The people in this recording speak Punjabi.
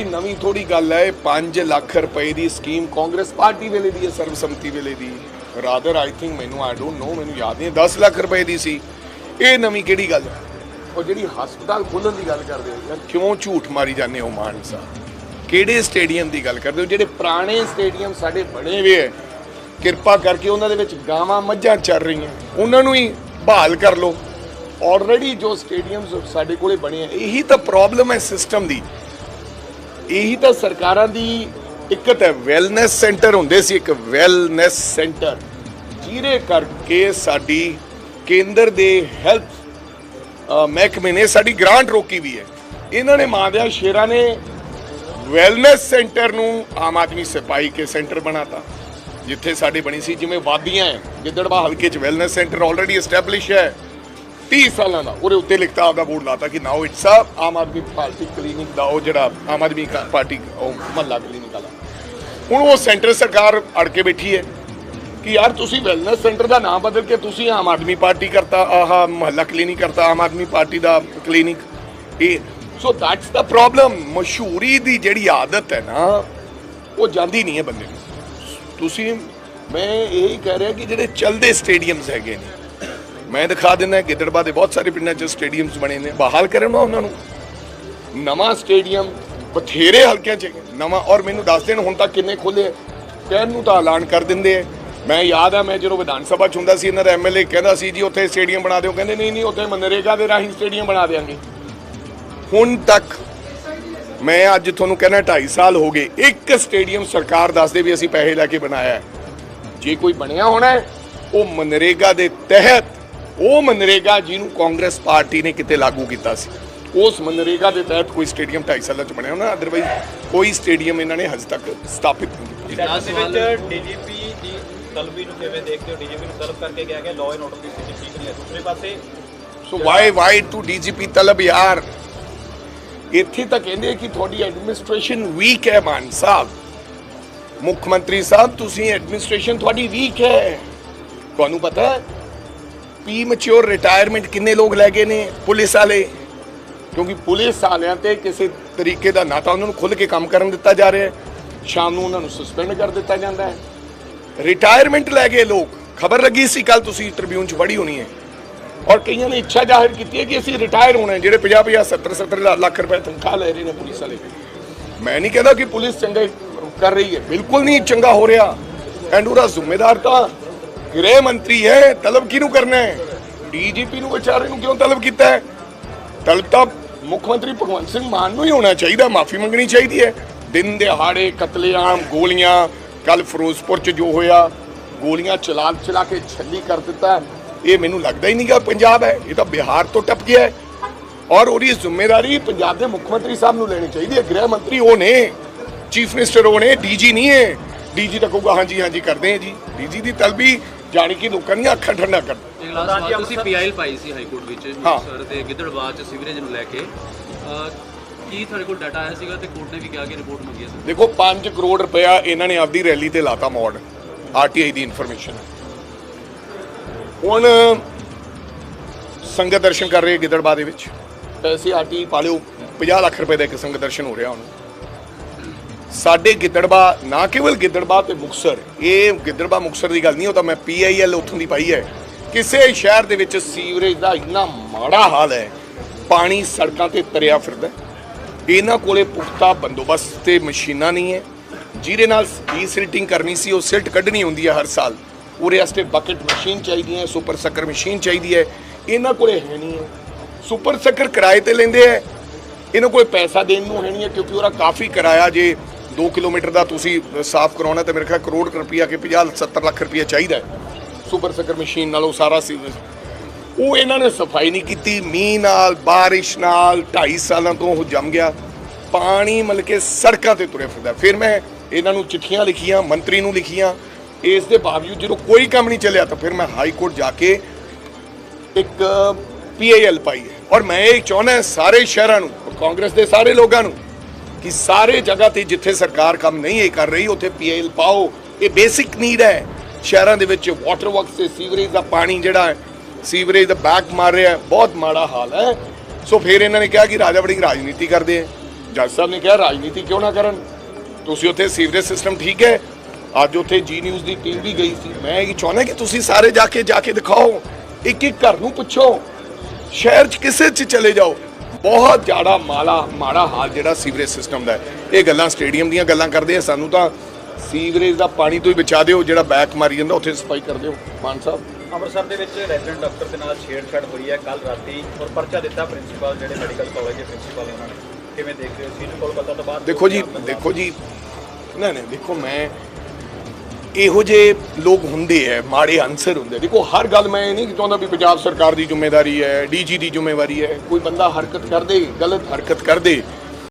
ਕੋਈ ਨਵੀਂ ਥੋੜੀ ਗੱਲ ਹੈ 5 ਲੱਖ ਰੁਪਏ ਦੀ ਸਕੀਮ ਕਾਂਗਰਸ ਪਾਰਟੀ ਵੇਲੇ ਦੀ ਹੈ, ਸਰਬਸੰਮਤੀ ਵੇਲੇ ਦੀ। ਰਾਦਰ ਆਈ ਥਿੰਕ ਮੈਨੂੰ ਆਈ ਡੋਨਟ ਨੋ ਮੈਨੂੰ ਯਾਦ ਨਹੀਂ 10 ਲੱਖ ਰੁਪਏ ਦੀ ਸੀ। ਇਹ ਨਵੀਂ ਕਿਹੜੀ ਗੱਲ ਹੈ? ਉਹ ਜਿਹੜੀ ਹਸਪਤਾਲ ਖੋਲਣ ਦੀ ਗੱਲ ਕਰਦੇ ਹੋ ਯਾਰ ਕਿਉਂ ਝੂਠ ਮਾਰੀ ਜਾਂਦੇ ਹੋ ਮਾਨ ਸਾਹਿਬ ਕਿਹੜੇ ਸਟੇਡੀਅਮ ਦੀ ਗੱਲ ਕਰਦੇ ਹੋ? ਜਿਹੜੇ ਪੁਰਾਣੇ ਸਟੇਡੀਅਮ ਸਾਡੇ ਬਣੇ ਹੋਏ ਹੈ, ਕਿਰਪਾ ਕਰਕੇ ਉਹਨਾਂ ਦੇ ਵਿੱਚ ਗਾਵਾਂ ਮੱਝਾਂ ਚੱਲ ਰਹੀਆਂ। ਉਹਨਾਂ ਨੂੰ ਹੀ ਬਹਾਲ ਕਰ ਲਓ। ਆਲਰੇਡੀ ਜੋ ਸਟੇਡੀਅਮਸ ਸਾਡੇ ਕੋਲੇ ਬਣੇ ਆ, ਇਹੀ ਤਾਂ ਪ੍ਰੋਬਲਮ ਹੈ ਸਿਸਟਮ ਦੀ। ਇਹੀ ਤਾਂ ਸਰਕਾਰਾਂ ਦੀ ਦਿੱਕਤ ਹੈ ਵੈਲਨੈਸ ਸੈਂਟਰ ਹੁੰਦੇ ਸੀ, ਇੱਕ ਵੈਲਨੈਸ ਸੈਂਟਰ ਜਿਹਦੇ ਕਰਕੇ ਸਾਡੀ ਕੇਂਦਰ ਦੇ ਹੈਲਥ ਮਹਿਕਮੇ ਨੇ ਸਾਡੀ ਗ੍ਰਾਂਟ ਰੋਕੀ ਵੀ ਹੈ। ਇਹਨਾਂ ਨੇ ਮਾਦਿਆ ਸ਼ੇਰਾਂ ਨੇ ਵੈਲਨੈਸ ਸੈਂਟਰ ਨੂੰ ਆਮ ਆਦਮੀ ਸਿਪਾਹੀ ਕੇ ਸੈਂਟਰ ਬਣਾਤਾ, ਜਿੱਥੇ ਸਾਡੀ ਬਣੀ ਸੀ, ਜਿਵੇਂ ਵਾਦੀਆਂ ਹੈ, ਗਿੱਦੜਵਾ ਹਲਕੇ 'ਚ ਵੈਲਨੈਸ ਸੈਂਟਰ ਆਲਰੇਡੀ ਐਸਟੈਬਲਿਸ਼ ਹੈ। 30 ਸਾਲਾਂ ਦਾ, ਉਹਦੇ ਉੱਤੇ ਲਿਖਤਾ ਆਪਦਾ ਬੋਰਡ ਲਾਤਾ ਕਿ now it's uh Aam Aadmi party clinic ਦਾ ਉਹ ਜਿਹੜਾ ਆਮ ਆਦਮੀ ਪਾਰਟੀ, ਉਹ ਮਹੱਲਾ ਕਲੀਨਿਕ ਵਾਲਾ। ਹੁਣ ਉਹ ਸੈਂਟਰ ਸਰਕਾਰ ਅੜ ਕੇ ਬੈਠੀ ਹੈ ਕਿ ਯਾਰ ਤੁਸੀਂ ਵੈਲਨੈਸ ਸੈਂਟਰ ਦਾ ਨਾਮ ਬਦਲ ਕੇ ਤੁਸੀਂ ਆਮ ਆਦਮੀ ਪਾਰਟੀ ਕਰਤਾ, ਆਹ ਮਹੱਲਾ ਕਲੀਨਿਕ ਕਰਤਾ, ਆਮ ਆਦਮੀ ਪਾਰਟੀ ਦਾ ਕਲੀਨਿਕ। ਇਹ ਸੋ ਦੈਟਸ ਦਾ ਪ੍ਰੋਬਲਮ ਮਸ਼ਹੂਰੀ ਦੀ ਜਿਹੜੀ ਆਦਤ ਹੈ ਨਾ, ਉਹ ਜਾਂਦੀ ਨਹੀਂ ਹੈ ਬੰਦੇ ਨੂੰ। ਤੁਸੀਂ, ਮੈਂ ਇਹ ਕਹਿ ਰਿਹਾ ਕਿ ਜਿਹੜੇ ਚੱਲਦੇ ਸਟੇਡੀਅਮਸ ਹੈਗੇ ਨੇ ਮੈਂ ਦਿਖਾ ਦਿੰਦਾ ਗਿੱਦੜਬਾ ਦੇ ਬਹੁਤ ਸਾਰੇ ਪਿੰਡਾਂ 'ਚ ਸਟੇਡੀਅਮਸ ਬਣੇ ਨੇ। ਬਹਾਲ ਕਰਨ ਉਹਨਾਂ ਨੂੰ। ਨਵਾਂ ਸਟੇਡੀਅਮ ਬਥੇਰੇ ਹਲਕਿਆਂ 'ਚ ਨਵਾਂ ਔਰ ਮੈਨੂੰ ਦੱਸ ਦੇਣ ਹੁਣ ਤੱਕ ਕਿੰਨੇ ਖੋਲੇ ਕਹਿਣ ਨੂੰ ਤਾਂ ਐਲਾਨ ਕਰ ਦਿੰਦੇ ਆ। ਮੈਂ ਯਾਦ ਆ, ਮੈਂ ਜਦੋਂ ਵਿਧਾਨ ਸਭਾ 'ਚ ਹੁੰਦਾ ਸੀ, ਇਹਨਾਂ ਦਾ ਐਮਐਲਏ ਕਹਿੰਦਾ ਸੀ, ਜੀ, ਉੱਥੇ ਸਟੇਡੀਅਮ ਬਣਾ ਦਿਓ। ਕਹਿੰਦੇ, ਨਹੀਂ ਨਹੀਂ, ਉੱਥੇ ਮਨਰੇਗਾ ਦੇ ਰਾਹੀਂ ਸਟੇਡੀਅਮ ਬਣਾ ਦੇਾਂਗੇ ਹੁਣ ਤੱਕ ਮੈਂ ਅੱਜ ਤੁਹਾਨੂੰ ਕਹਿੰਦਾ 2.5 ਸਾਲ ਹੋ ਗਏ। ਇੱਕ ਸਟੇਡੀਅਮ ਸਰਕਾਰ ਦੱਸਦੇ ਵੀ ਅਸੀਂ ਪੈਸੇ ਲੈ ਕੇ ਬਣਾਇਆ ਜੇ ਕੋਈ ਬਣਿਆ ਹੋਣਾ ਉਹ ਮਨਰੇਗਾ ਦੇ ਤਹਿਤ ਉਹ ਮਨਰੇਗਾ ਜਿਹਨੂੰ ਕਾਂਗਰਸ ਪਾਰਟੀ ਨੇ ਕਿਤੇ ਲਾਗੂ ਕੀਤਾ ਸੀ। ਉਸ ਮਨਰੇਗਾ ਦੇ ਤਹਿਤ ਕੋਈ ਸਟੇਡੀਅਮ 2.5 ਸਾਲਾਂ ਚ ਬਣਿਆ ਹੋਣਾ ਅਦਰਵਾਈਜ਼ ਕੋਈ ਸਟੇਡੀਅਮ ਇਹਨਾਂ ਨੇ ਹਜੇ ਤੱਕ ਸਥਾਪਿਤ ਨਹੀਂ ਕੀਤਾ। ਦੇ ਵਿੱਚ ਡੀਜੀਪੀ ਦੀ ਤਲਬੀ ਨੂੰ ਕਿਵੇਂ ਦੇਖਦੇ ਹੋ? ਡੀਜੀਪੀ ਨੂੰ ਤਲਬ ਕਰਕੇ ਗਿਆ ਕਿ ਲਾਅ ਐਂਡ ਆਰਡਰ ਦੀ ਸਥਿਤੀ ਠੀਕ ਨਹੀਂ ਹੈ। ਦੂਸਰੇ ਪਾਸੇ so why why to DGP ਤਲਬ ਯਾਰ? ਇੱਥੇ ਤਾਂ ਕਹਿੰਦੇ ਕਿ ਤੁਹਾਡੀ ਐਡਮਿਨਿਸਟ੍ਰੇਸ਼ਨ ਵੀਕ ਹੈ ਮਾਨ ਸਾਹਿਬ। ਮੁੱਖ ਮੰਤਰੀ ਸਾਹਿਬ ਤੁਸੀਂ ਐਡਮਿਨਿਸਟ੍ਰੇਸ਼ਨ ਤੁਹਾਡੀ ਵੀਕ ਹੈ। ਤੁਹਾਨੂੰ ਪਤਾ ਹੈ ਪੀ ਮੈਚੁਰ ਰਿਟਾਇਰਮੈਂਟ ਕਿੰਨੇ ਲੋਕ ਲੈ ਗਏ ਨੇ ਪੁਲਿਸ ਵਾਲੇ? ਕਿਉਂਕਿ ਪੁਲਿਸ ਵਾਲਿਆਂ ਤੇ ਕਿਸੇ ਤਰੀਕੇ ਦਾ ਨਾ ਤਾਂ ਉਹਨਾਂ ਨੂੰ ਖੁੱਲ ਕੇ ਕੰਮ ਕਰਨ ਦਿੱਤਾ ਜਾ ਰਿਹਾ ਹੈ। ਸ਼ਾਮ ਨੂੰ ਉਹਨਾਂ ਨੂੰ ਸਸਪੈਂਡ ਕਰ ਦਿੱਤਾ ਜਾਂਦਾ ਹੈ। ਰਿਟਾਇਰਮੈਂਟ ਲੈ ਗਏ ਲੋਕ। ਖਬਰ ਲੱਗੀ ਸੀ ਕੱਲ ਤੁਸੀਂ ਟ੍ਰਿਬਿਊਨ 'ਚ ਪੜ੍ਹੀ ਹੋਣੀ ਹੈ। ਔਰ ਕਈਆਂ ਨੇ ਇੱਛਾ ਜ਼ਾਹਿਰ ਕੀਤੀ ਹੈ ਕਿ ਅਸੀਂ ਰਿਟਾਇਰ ਹੋਣਾ ਹੈ ਜਿਹੜੇ 50 50 70 70 ਲੱਖ ਰੁਪਏ ਤਨਖਾਹ ਲੈ ਰਹੇ ਨੇ ਪੁਲਿਸ ਵਾਲੇ। ਮੈਂ ਨਹੀਂ ਕਹਿੰਦਾ ਕਿ ਪੁਲਿਸ ਚੰਗਾ ਕਰ ਰਹੀ ਹੈ। ਬਿਲਕੁਲ ਨਹੀਂ ਚੰਗਾ ਹੋ ਰਿਹਾ। ਐਂਡ ਉਹਦਾ ਜ਼ਿੰਮੇਦਾਰ ਤਾਂ ਗ੍ਰਹਿ ਮੰਤਰੀ ਹੈ ਤਲਬ ਕਿਹਨੂੰ ਕਰਨਾ ਹੈ ਡੀਜੀਪੀ ਨੂੰ ਵਿਚਾਰੇ ਨੂੰ ਕਿਉਂ ਤਲਬ ਕੀਤਾ ਹੈ ਤਲਬ ਤਾਂ ਮੁੱਖ ਮੰਤਰੀ ਭਗਵੰਤ ਸਿੰਘ ਮਾਨ ਨੂੰ ਹੀ ਹੋਣਾ ਚਾਹੀਦਾ ਮਾਫੀ ਮੰਗਣੀ ਚਾਹੀਦੀ ਹੈ ਦਿਨ ਦਿਹਾੜੇ ਕਤਲੇਆਮ ਗੋਲੀਆਂ ਕੱਲ ਫਿਰੋਜ਼ਪੁਰ ਚ ਜੋ ਹੋਇਆ ਗੋਲੀਆਂ ਚਲਾ ਚਲਾ ਕੇ ਛੱਲੀ ਕਰ ਦਿੱਤਾ ਇਹ ਮੈਨੂੰ ਲੱਗਦਾ ਹੀ ਨਹੀਂਗਾ ਪੰਜਾਬ ਹੈ ਇਹ ਤਾਂ ਬਿਹਾਰ ਤੋਂ ਟੱਪ ਗਿਆ ਹੈ ਔਰ ਉਹਦੀ ਜ਼ਿੰਮੇਵਾਰੀ ਪੰਜਾਬ ਦੇ ਮੁੱਖ ਮੰਤਰੀ ਸਾਹਿਬ ਨੂੰ ਲੈਣੀ ਚਾਹੀਦੀ ਹੈ ਗ੍ਰਹਿ ਮੰਤਰੀ ਉਹ ਨੇ ਚੀਫ ਮਿਨਿਸਟਰ ਉਹ ਨੇ ਡੀਜੀ ਨਹੀਂ ਹੈ ਡੀਜੀ ਤਾਂ ਕਹੂਗਾ ਹਾਂਜੀ ਹਾਂਜੀ ਕਰਦੇ ਹਾਂ ਜੀ ਡੀਜੀ ਦੀ ਤਲਬੀ ਜਾਣੀ ਕਿ ਲੋਕਾਂ ਦੀਆਂ ਅੱਖਾਂ ਠੰਡਾ ਕਰ ਇੱਕ ਲਾਸਟ ਸਵਾਲ ਤੁਸੀਂ ਪੀਆਈਐਲ ਪਾਈ ਸੀ ਹਾਈ ਕੋਰਟ ਵਿੱਚ। ਮੁਕਤਸਰ ਤੇ ਗਿੱਦੜਬਾਹ ਚ ਸੀਵਰੇਜ ਨੂੰ ਲੈ ਕੇ। ਕੀ ਤੁਹਾਡੇ ਕੋਲ ਡਾਟਾ ਆਇਆ ਸੀਗਾ ਤੇ ਕੋਰਟ ਨੇ ਵੀ ਕਿਹਾ ਕਿ ਰਿਪੋਰਟ ਮੰਗੀ ਹੈ ਸਰ ਦੇਖੋ 5 ਕਰੋੜ ਰੁਪਇਆ ਇਹਨਾਂ ਨੇ ਆਪਦੀ ਰੈਲੀ ਤੇ ਲਾਤਾ ਮੋੜ ਆਰਟੀਆਈ ਦੀ ਇਨਫੋਰਮੇਸ਼ਨ ਹੁਣ ਸੰਗਤ ਦਰਸ਼ਨ ਕਰ ਰਹੇ ਗਿੱਦੜਬਾਹ ਦੇ ਵਿੱਚ। ਪੈਸੇ ਆਰਟੀਆਈ ਪਾ ਲਿਓ 50 ਲੱਖ ਰੁਪਏ ਦਾ ਇੱਕ ਸੰਗਤ ਦਰਸ਼ਨ ਹੋ ਰਿਹਾ ਹੁਣ। ਸਾਡੇ ਗਿੱਦੜਬਾ ਨਾ ਕੇਵਲ ਗਿੱਦੜਬਾ ਤੇ ਮੁਕਸਰ, ਇਹ ਗਿੱਦੜਬਾ ਮੁਕਸਰ ਦੀ ਗੱਲ ਨਹੀਂ, ਉਹ ਤਾਂ ਮੈਂ ਪੀਆਈਐਲ ਉੱਥੋਂ ਦੀ ਪਾਈ ਹੈ। ਕਿਸੇ ਸ਼ਹਿਰ ਦੇ ਵਿੱਚ ਸੀਵਰੇਜ ਦਾ ਇੰਨਾ ਮਾੜਾ ਹਾਲ ਹੈ, ਪਾਣੀ ਸੜਕਾਂ ਤੇ ਤਰਿਆ ਫਿਰਦਾ ਇਹਨਾਂ ਕੋਲੇ ਪੁਖਤਾ ਬੰਦੋਬਸਤ ਤੇ ਮਸ਼ੀਨਾਂ ਨਹੀਂ ਹੈ। ਜਿਹਦੇ ਨਾਲ ਡੀਸਿਲਟਿੰਗ ਕਰਨੀ ਸੀ, ਉਹ ਸਿਲਟ ਕੱਢਣੀ ਹੁੰਦੀ ਹੈ ਹਰ ਸਾਲ। ਉਹਦੇ ਵਾਸਤੇ ਬਕਟ ਮਸ਼ੀਨ ਚਾਹੀਦੀ ਹੈ ਸੁਪਰ ਸੱਕਰ ਮਸ਼ੀਨ ਚਾਹੀਦੀ ਹੈ। ਇਹਨਾਂ ਕੋਲੇ ਹੈ ਨਹੀਂ ਹੈ। ਸੁਪਰ ਸੱਕਰ ਕਿਰਾਏ ਤੇ ਲੈਂਦੇ ਹੈ। ਇਹਨਾਂ ਕੋਲ ਪੈਸਾ ਦੇਣ ਨੂੰ ਹੈ ਨਹੀਂ ਹੈ, ਕਿਉਂਕਿ ਉਹਦਾ ਕਾਫੀ ਕਿਰਾਇਆ ਜੇ 2 ਕਿਲੋਮੀਟਰ ਦਾ ਤੁਸੀਂ ਸਾਫ਼ ਕਰਾਉਣਾ ਤੇ ਮੇਰੇ ਖਿਆਲ ਕਰੋੜ ਰੁਪਈਆ ਕੇ 50 70 ਲੱਖ ਰੁਪਈਆ ਚਾਹੀਦਾ ਹੈ। ਸੁਪਰ ਸੱਕਰ ਮਸ਼ੀਨ ਨਾਲ ਉਹ ਸਾਰਾ ਸੀ। ਉਹ ਇਹਨਾਂ ਨੇ ਸਫ਼ਾਈ ਨਹੀਂ ਕੀਤੀ। ਮੀਂਹ ਨਾਲ, ਬਾਰਿਸ਼ ਨਾਲ 2.5 ਸਾਲਾਂ ਤੋਂ ਉਹ ਜੰਮ ਗਿਆ। ਪਾਣੀ ਮਤਲਬ ਕਿ ਸੜਕਾਂ ਤੇ ਤੁਰਿਆ ਫਿਰਦਾ। ਫਿਰ ਮੈਂ ਇਹਨਾਂ ਨੂੰ ਚਿੱਠੀਆਂ ਲਿਖੀਆਂ, ਮੰਤਰੀ ਨੂੰ ਲਿਖੀਆਂ। ਇਸ ਦੇ ਬਾਵਜੂਦ ਜਦੋਂ ਕੋਈ ਕੰਮ ਨਹੀਂ ਚੱਲਿਆ ਤਾਂ ਫਿਰ ਮੈਂ ਹਾਈ ਕੋਰਟ ਜਾ ਕੇ ਇੱਕ ਪੀਏਐਲ ਪਾਈ ਹੈ। ਔਰ ਮੈਂ ਇਹ ਚਾਹੁੰਦਾ ਸਾਰੇ ਸ਼ਹਿਰਾਂ ਨੂੰ ਕਾਂਗਰਸ ਦੇ ਸਾਰੇ ਲੋਕਾਂ ਨੂੰ ਕਿ ਸਾਰੇ ਜਗ੍ਹਾ ਤੇ ਜਿੱਥੇ ਸਰਕਾਰ ਕੰਮ ਨਹੀਂ ਇਹ ਕਰ ਰਹੀ, ਉੱਥੇ ਪੀਏਐਲ ਪਾਓ। ਇਹ ਬੇਸਿਕ ਨੀਡ ਹੈ। ਸ਼ਹਿਰਾਂ ਦੇ ਵਿੱਚ ਵਾਟਰ ਵਰਕਸ ਤੇ ਸੀਵਰੇਜ ਦਾ ਪਾਣੀ ਜਿਹੜਾ ਹੈ ਸੀਵਰੇਜ ਦਾ ਬੈਕ ਮਾਰ ਰਿਹਾ ਬਹੁਤ ਮਾੜਾ ਹਾਲ ਹੈ। ਸੋ ਫਿਰ ਇਹਨਾਂ ਨੇ ਕਿਹਾ ਕਿ ਰਾਜਾ ਵੜਿੰਗ ਰਾਜਨੀਤੀ ਕਰਦੇ ਹੈ। ਜੱਜ ਸਾਹਿਬ ਨੇ ਕਿਹਾ, ਰਾਜਨੀਤੀ ਕਿਉਂ ਨਾ ਕਰਨ? ਤੁਸੀਂ ਉੱਥੇ ਸੀਵਰੇਜ ਸਿਸਟਮ ਠੀਕ ਹੈ। ਅੱਜ ਉੱਥੇ ਜੀ ਨਿਊਜ਼ ਦੀ ਟੀਮ ਵੀ ਗਈ ਸੀ। ਮੈਂ ਇਹ ਚਾਹੁੰਦਾ ਕਿ ਤੁਸੀਂ ਸਾਰੇ ਜਾ ਕੇ ਜਾ ਕੇ ਦਿਖਾਓ। ਇੱਕ ਇੱਕ ਘਰ ਨੂੰ ਪੁੱਛੋ। ਸ਼ਹਿਰ 'ਚ ਕਿਸੇ 'ਚ ਚਲੇ ਜਾਓ। ਬਹੁਤ ਜ਼ਿਆਦਾ ਮਾਲਾ ਮਾੜਾ ਹਾਲ ਜਿਹੜਾ ਸੀਵਰੇਜ ਸਿਸਟਮ ਦਾ ਹੈ। ਇਹ ਗੱਲਾਂ ਸਟੇਡੀਅਮ ਦੀਆਂ ਗੱਲਾਂ ਕਰਦੇ ਆ। ਸਾਨੂੰ ਤਾਂ ਸੀਵਰੇਜ ਦਾ ਪਾਣੀ ਤੋਂ ਹੀ ਬਚਾ ਦਿਓ ਜਿਹੜਾ ਬੈਕ ਮਾਰੀ ਜਾਂਦਾ ਉੱਥੇ ਸਫ਼ਾਈ ਕਰ ਦਿਓ ਮਾਨ ਸਾਹਿਬ। ਅੰਮ੍ਰਿਤਸਰ ਦੇ ਵਿੱਚ ਰੈਜ਼ੀਡੈਂਟ ਡਾਕਟਰ ਦੇ ਨਾਲ ਛੇੜਛਾੜ ਹੋਈ ਹੈ। ਕੱਲ ਰਾਤੀ ਔਰ ਪਰਚਾ ਦਿੱਤਾ ਪ੍ਰਿੰਸੀਪਲ ਜਿਹੜੇ ਮੈਡੀਕਲ ਕਾਲਜ ਦੇ ਪ੍ਰਿੰਸੀਪਲ ਉਹਨਾਂ ਨੇ। ਕਿਵੇਂ ਦੇਖਦੇ ਹੋ? ਸੀਨੀਅਰ ਕੋਲ ਪਤਾ ਤੋਂ ਬਾਅਦ ਦੇਖੋ ਜੀ ਦੇਖੋ ਜੀ ਨਹੀਂ ਨਹੀਂ ਦੇਖੋ ਮੈਂ ਇਹੋ ਜਿਹੇ ਲੋਕ ਹੁੰਦੇ ਐ ਮਾੜੇ ਅਨਸਰ ਹੁੰਦੇ ਦੇਖੋ, ਹਰ ਗੱਲ ਮੈਂ ਇਹ ਨਹੀਂ ਚਾਹੁੰਦਾ ਵੀ ਪੰਜਾਬ ਸਰਕਾਰ ਦੀ ਜ਼ਿੰਮੇਵਾਰੀ ਹੈ, ਡੀਜੀ ਦੀ ਜ਼ਿੰਮੇਵਾਰੀ ਹੈ, ਕੋਈ ਬੰਦਾ ਹਰਕਤ ਕਰਦੇ, ਗਲਤ ਹਰਕਤ ਕਰਦੇ